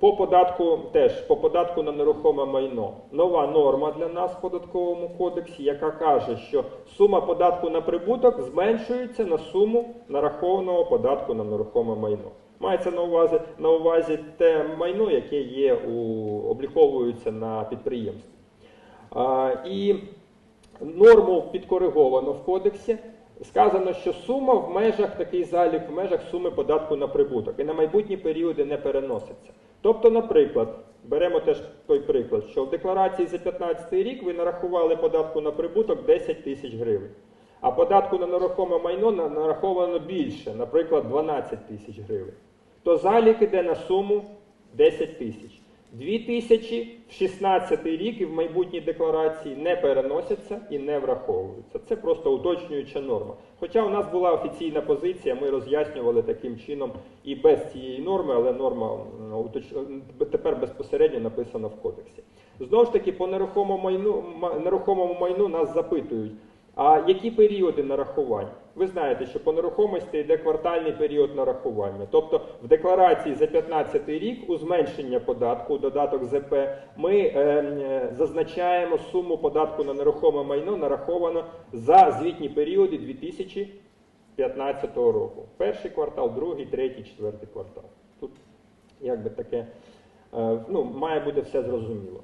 По податку теж по податку на нерухоме майно нова норма для нас в податковому кодексі, яка каже, що сума податку на прибуток зменшується на суму нарахованого податку на нерухоме майно. Мається на увазі на увазі те майно, яке є у обліковується на підприємстві. А, і норму підкориговано в кодексі. Сказано, що сума в межах такий залік, в межах суми податку на прибуток і на майбутні періоди не переноситься. Тобто, наприклад, беремо теж той приклад, що в декларації за 2015 рік ви нарахували податку на прибуток 10 тисяч гривень, а податку на нерухоме майно нараховано більше, наприклад, 12 тисяч гривень. То залік іде на суму 10 тисяч. 2 тисячі в 16 рік і в майбутній декларації не переносяться і не враховуються. Це просто уточнююча норма. Хоча у нас була офіційна позиція, ми роз'яснювали таким чином і без цієї норми, але норма тепер безпосередньо написана в кодексі. Знову ж таки, по нерухомому майну, нерухомому майну нас запитують, а які періоди нарахування? Ви знаєте, що по нерухомості йде квартальний період нарахування. Тобто в декларації за 2015 рік у зменшення податку, у додаток ЗП, ми е, е, зазначаємо суму податку на нерухоме майно нараховано за звітні періоди 2015 року. Перший квартал, другий, третій, четвертий квартал. Тут якби таке, е, ну, має бути все зрозуміло.